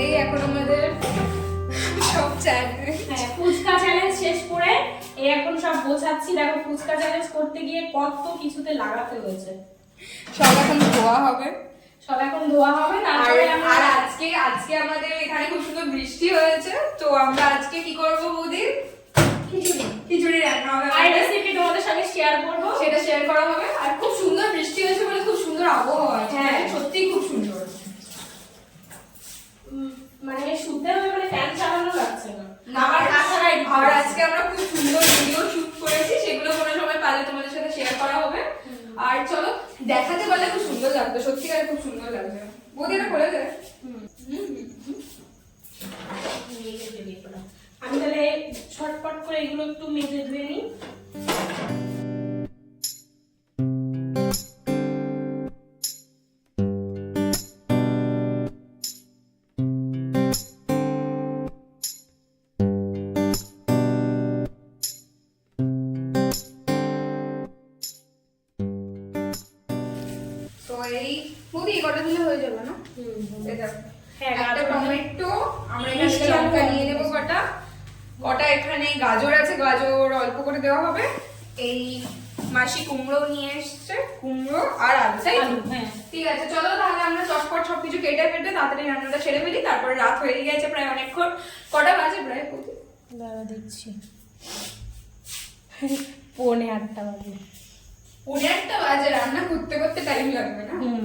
এই এখন আমাদের সব চ্যালেঞ্জ হ্যাঁ ফুচকা চ্যালেঞ্জ শেষ করে এই এখন সব বোঝাচ্ছি দেখো ফুচকা চ্যালেঞ্জ করতে গিয়ে কত কিছুতে লাগাতে হয়েছে। সব এখন ধোয়া হবে। সব এখন ধোয়া হবে আর আর আজকে আজকে আমাদের এখানে খুব সুন্দর বৃষ্টি হয়েছে। তো আমরা আজকে কি করব বৌদি? খিচুড়ি। খিচুড়ি রান্না হবে আর। রেসিপি তোমাদের সঙ্গে শেয়ার করব। সেটা শেয়ার করা হবে। আর খুব সুন্দর বৃষ্টি হয়েছে বলে খুব সুন্দর আবহাওয়া আছে হ্যাঁ। সত্যিই খুব সুন্দর উম, মানে শুতে হবে মানে ফ্যান চালানো লাগছে না না আর আর আজকে আমরা খুব সুন্দর ভিডিও শুট করেছি সেগুলো কোনো সময় পারলে তোমাদের সাথে শেয়ার করা হবে আর চলো দেখাতে পারলে খুব সুন্দর লাগবে, সত্যিকারে খুব সুন্দর লাগবে। বৌদি এটা করে দেবে আমি তাহলে ছটপট করে এগুলো একটু মেজে ধুয়ে নিই। তো এই এই কটা দিলে হয়ে যাবে না? হ্যাঁ, একটা টমেটো আমরা এখানে লঙ্কা নিয়ে নেব কটা। কটা এখানে গাজর আছে গাজর অল্প করে দেওয়া হবে। এই মাসি কুমড়ো নিয়ে এসছে কুমড়ো আর আলু তাই হ্যাঁ। ঠিক আছে চলো তাহলে আমরা চটপট সবকিছু কেটে কেটে তাড়াতাড়ি রান্নাটা সেরে ফেলি তারপরে রাত হয়ে গেছে প্রায় অনেকক্ষণ। কটা বাজে প্রায়? দাঁড়া দিচ্ছি পৌনে আটটা বাজে। পৌনে একটা বাজে রান্না করতে করতে টাইম লাগবে না? হুম।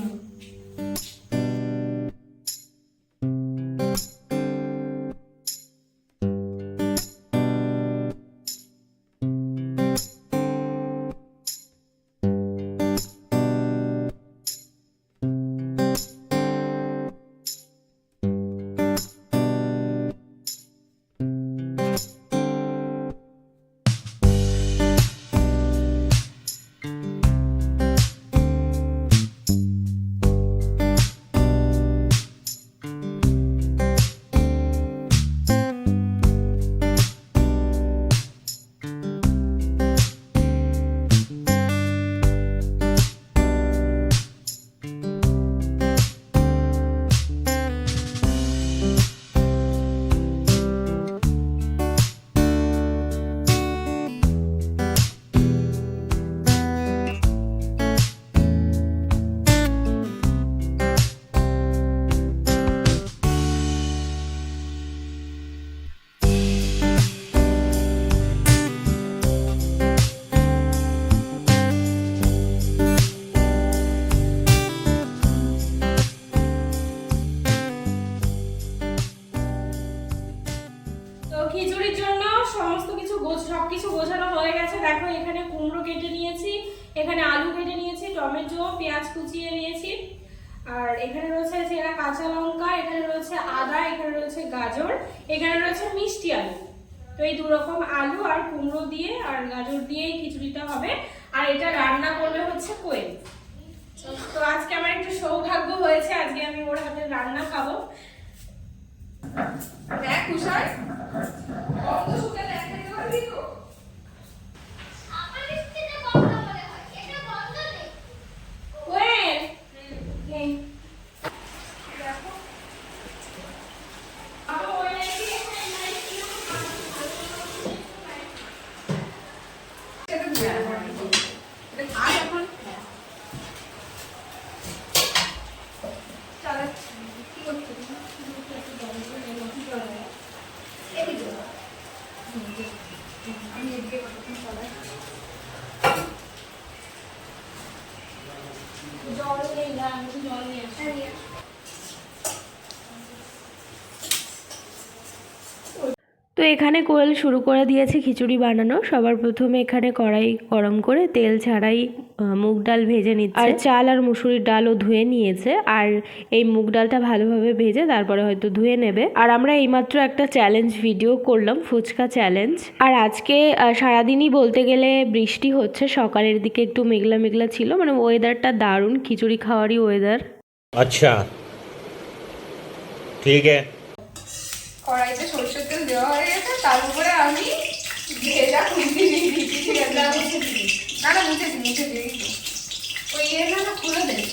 কিছু গোছ- সবকিছু গোছানো হয়ে গেছে। দেখো, এখানে কুমড়ো কেটে নিয়েছি, এখানে আলু কেটে নিয়েছি, টমেটো, পেঁয়াজ কুচিয়ে নিয়েছি। আর এখানে রয়েছে চেরা কাঁচা লঙ্কা, এখানে রয়েছে আদা, এখানে রয়েছে গাজর, এখানে রয়েছে মিষ্টি আলু। তো এই দু রকম আলু আর কুমড়ো দিয়ে আর গাজর দিয়ে এই খিচুড়িটা হবে। আর এটা রান্না করবে হচ্ছে কোয়েল। তো আজকে আমার একটু সৌভাগ্য হয়েছে, আজকে আমি ওর হাতে রান্না খাব। দেখ কুষার গন্ধ শুকে দেখাতে পারবি তো কোয়েল এই দেখো সেটা ধুয়ে আনব আমি। এটা খা এখন। চালাচ্ছি। কি করছিস? এদিকে যা। আমি এদিকে কতক্ষণ চালাই। জল নেই না আমি তো এখানে কোয়েল শুরু করে দিয়েছে খিচুড়ি বানানো। সবার প্রথমে এখানে কড়াই গরম করে তেল ছাড়াই মুগ ডাল ভেজে নিচ্ছে। আর চাল আর মুসুরির ডালও ধুয়ে নিয়েছে। আর এই মুগ ডালটা ভালোভাবে ভেজে তারপরে হয়তো ধুয়ে নেবে। আর আমরা এইমাত্র একটা চ্যালেঞ্জ ভিডিও করলাম, ফুচকা চ্যালেঞ্জ আর আজকে সারাদিনই বলতে গেলে বৃষ্টি হচ্ছে। সকালের দিকে একটু মেঘলা মেঘলা ছিল। মানে ওয়েদারটা দারুণ। খিচুড়ি খাওয়ারই ওয়েদার আচ্ছা। ঠিক আছে। কড়াইতে সরষের তেল দেওয়া হয়ে গেছে, তার উপরে আমি ভেজা খুঁজি দিয়ে দিয়েছি না না, মুছে দিই মুছে দিই ওই এ না না খুলে দেয়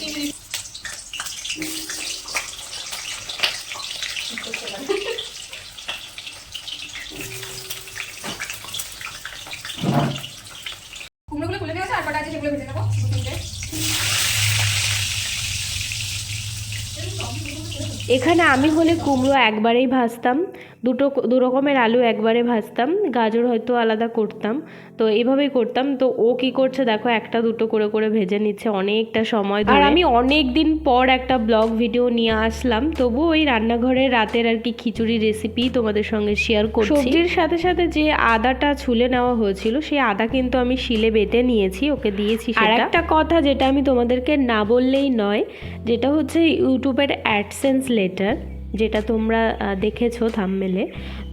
এখানে আমি হলে কুমড়ো একবারেই ভাজতাম। দুটো দু রকমের আলু একবারে ভাজতাম গাজর হয়তো আলাদা করতাম। তো এইভাবেই করতাম। তো ও কি করছে দেখো একটা দুটো করে করে ভেজে নিচ্ছে অনেকটা সময় ধরে। আর আমি অনেক দিন পর একটা ব্লগ ভিডিও নিয়ে আসলাম। তবু ওই রান্নাঘরের রাতের আর কি খিচুড়ি রেসিপি তোমাদের সঙ্গে শেয়ার করছি। সবজির সাথে সাথে যে আদাটা ছুলে নেওয়া হয়েছিল সেই আদা কিন্তু আমি শিলে বেটে নিয়েছি ওকে দিয়েছি আর একটা কথা যেটা আমি তোমাদেরকে না বললেই নয় যেটা হচ্ছে ইউটিউবের অ্যাডসেন্স লেটার যেটা তোমরা দেখেছ থামমেলে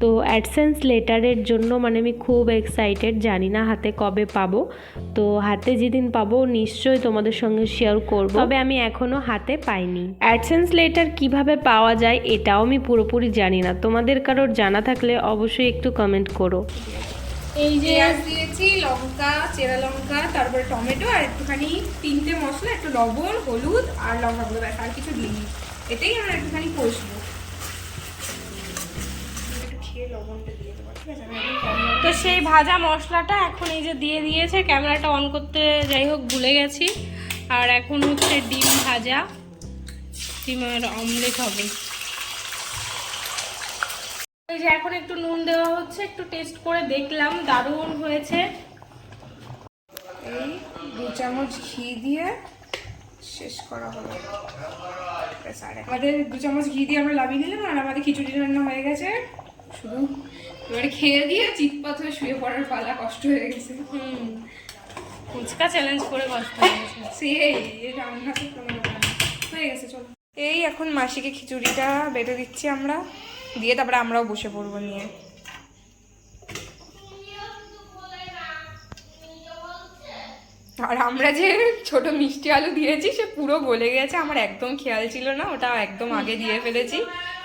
তো অ্যাডসেন্স লেটারের জন্য মানে আমি খুব এক্সাইটেড জানি না হাতে কবে পাবো। তো হাতে যেদিন পাবো, নিশ্চয়ই তোমাদের সঙ্গে শেয়ার করব। তবে আমি এখনও হাতে পাইনি। অ্যাডসেন্স লেটার কীভাবে পাওয়া যায়, এটাও আমি পুরোপুরি জানি না। তোমাদের কারোর জানা থাকলে অবশ্যই একটু কমেন্ট করো। এই যে দিয়েছি, লঙ্কা, চেরা লঙ্কা, তারপরে টমেটো, আর একটুখানি তিনটে মশলা, একটু লবণ, হলুদ, আর লঙ্কা ব্যাস, আর কিছু দিইনি। এটাই আমরা একটুখানি কষবো। তো সেই ভাজা মশলাটা এখন এই যে দিয়ে দিয়েছে, ক্যামেরাটা অন করতে যাই হোক, ভুলে গেছি। আর এখন হচ্ছে ডিম ভাজা। ডিমের অমলেট হবে। এই যে এখন একটু নুন দেওয়া হচ্ছে, একটু টেস্ট করে দেখলাম, দারুণ হয়েছে। এই দু চামচ ঘি দিয়ে শেষ করা হলো। ব্যাস আর আমাদের দু চামচ ঘি দিয়ে আমরা লাভিয়ে নিলাম আর আমাদের খিচুড়ি রান্না হয়ে গেছে। শুধু এবারে খেয়ে দিয়ে চিৎপাত হয়ে শুয়ে পড়ার পালা কষ্ট হয়ে গেছে। হুম। ফুচকা চ্যালেঞ্জ করে কষ্ট হয়েছে সেই এই রান্না তো কোনো হয়ে গেছে চলো। এই এখন মাসিকে খিচুড়িটা বেটে দিচ্ছি আমরা দিয়ে তারপরে আমরাও বসে পড়ব নিয়ে। আর আমরা যে ছোট মিষ্টি আলু দিয়েছি সে পুরো গলে গেছে। আমার একদম খেয়াল ছিল না ওটা একদম আগে দিয়ে ফেলেছি।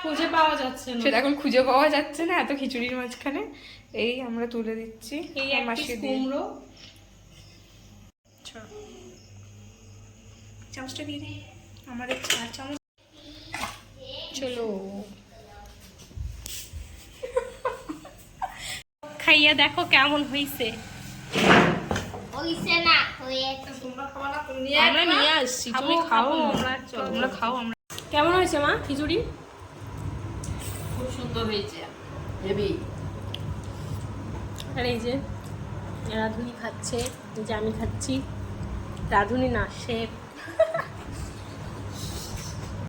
খুঁজে পাওয়া যাচ্ছে না। সেটা এখন খুঁজে পাওয়া যাচ্ছে না এত খিচুড়ির মাঝখানে। এই আমরা তুলে দিচ্ছি এই মাসি কুমড়ো। চামচটা দিয়ে দিই আমাদের চার চামচ। চলো। খাইয়া দেখো কেমন হইছে। হইছে না হয়েছে। আমরা নিয়ে আসছি তুমি খাও আমরা চলো। তোমরা খাও আমরা। কেমন হয়েছে মা খিচুড়ি? খুব সুন্দর হয়েছে হেভি। আর এই যে রাধুনি খাচ্ছে যে আমি খাচ্ছি। রাধুনি না শেফ।